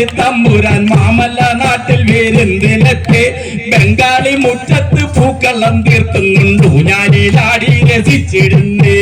നാട്ടിൽ തമ്പുരാൻ മാമല്ല നാട്ടിൽ വേരെന്തിനൊക്കെ ബംഗാളി മുറ്റത്ത് പൂക്കളം തീർക്കുന്നുണ്ടു. ഞാനീ ലാടി രസിച്ചിടുന്നേ.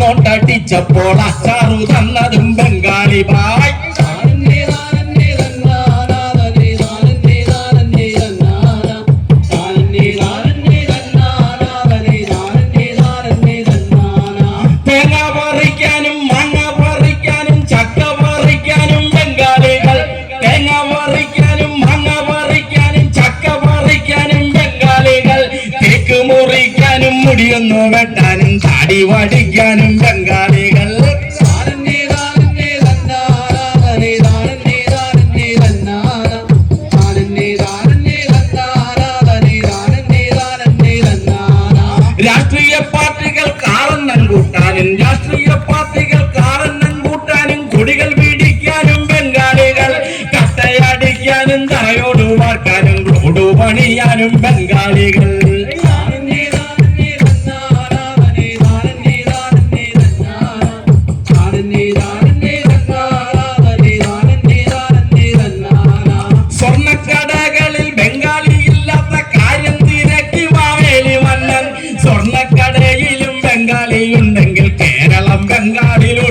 నోట్టటి చెప్పోడ చారు చారుదన్నదుం బెంగాలీ బాయ్. മുടിയൊന്നു വെട്ടാനും താടി വടിക്കാനും ബംഗാളികൾ. രാഷ്ട്രീയ പാർട്ടികൾ കാറെണ്ണം കൂട്ടാനും രാഷ്ട്രീയ പാർട്ടികൾ കാറെണ്ണം കൂട്ടാനും കൊടികൾ പീഡിക്കാനും ബംഗാളികൾ കട്ടയടിക്കാനും തറയോട് വാർക്കാനും റോഡ് പണിയാനും ബംഗാളികൾ.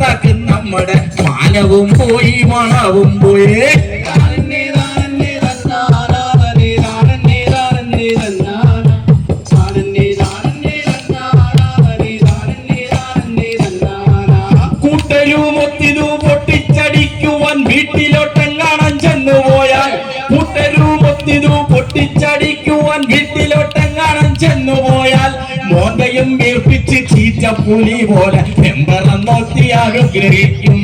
ചേർത്താക്കും നമ്മുടെ മാനവും പോയി മണവും പോയി. കൂട്ടരൂമൊത്തിനു പൊട്ടിച്ചടിക്കുവാൻ വീട്ടിലോട്ടെങ്ങാണം ചെന്നു പോയാൽ കൂട്ടരൂമൊത്തിനു പൊട്ടിച്ചടിക്കുവാൻ വീട്ടിലോട്ടെങ്ങാണം ചെന്നു പോയാൽ മോന്തയും വീർപ്പിച്ച് ചീറ്റപ്പുലി പോലെ എമ്പറന്നോ അനുഗ്രഹിക്കും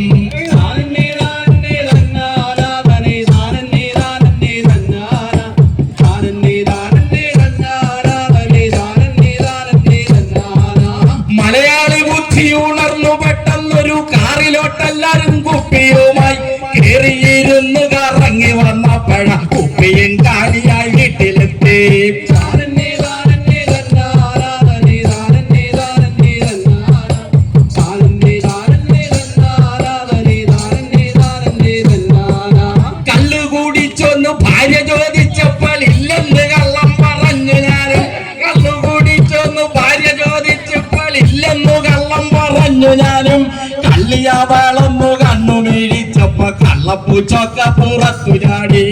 മലയാളി ബുദ്ധി ഉണർന്നു പെട്ടെന്നൊരു കാറിലോട്ടെല്ലാരും കുപ്പിയുമായി കയറിയിരുന്ന് കറങ്ങി വന്നപ്പോഴ കുപ്പിയും അവളൊന്നു കണ്ണു മീഴിച്ചപ്പോ കള്ളപ്പൂച്ചൊക്കെ പുറത്തു ചാടി.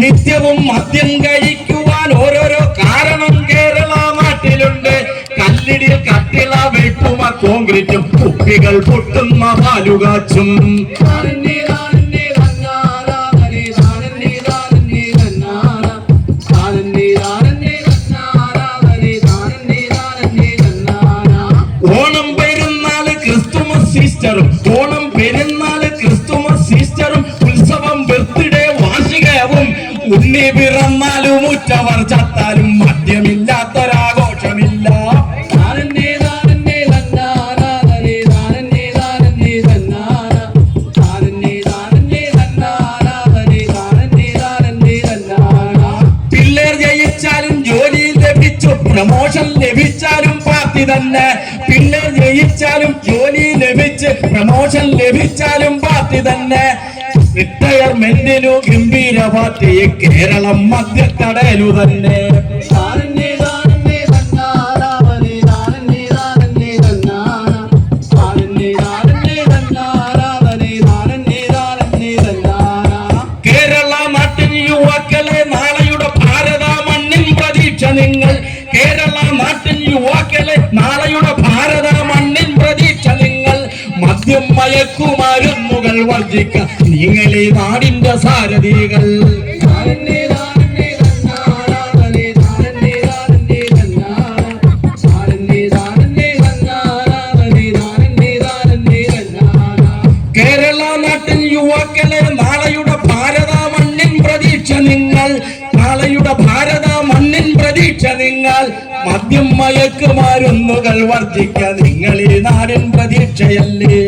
നിത്യവും മദ്യം കഴിക്കുവാൻ ഓരോരോ കാരണം കേരള നാട്ടിലുണ്ട്. കല്ലിടിൽ കട്ടിള വെട്ടുമ കോൺക്രീറ്റും കുപ്പികൾ പൊട്ടുന്ന പാലുകാച്ചും. പ്രമോഷം ലഭിച്ചാലും പാർട്ടി തന്നെ. പിന്നെ ജയിച്ചാലും ജോലി ലഭിച്ച് പ്രമോഷൻ ലഭിച്ചാലും പാർട്ടി തന്നെ. റിട്ടയർമെന്റിനു ഗംഭീര പാർട്ടിയെ കേരളം മധ്യക്കടലു തന്നെ. മദ്യം മയക്കുമരുന്നുകൾ വർജിക്ക. നിങ്ങളെ നാടിന്റെ സാരഥികൾ. കേരള നാട്ടിൽ യുവാക്കളെ നാളെയുടെ നിങ്ങൾ. മദ്യം മയക്കുമരുന്നുകൾ വർജിക്ക. നിങ്ങൾ ഈ നാടിൻ പ്രതീക്ഷയല്ലേ?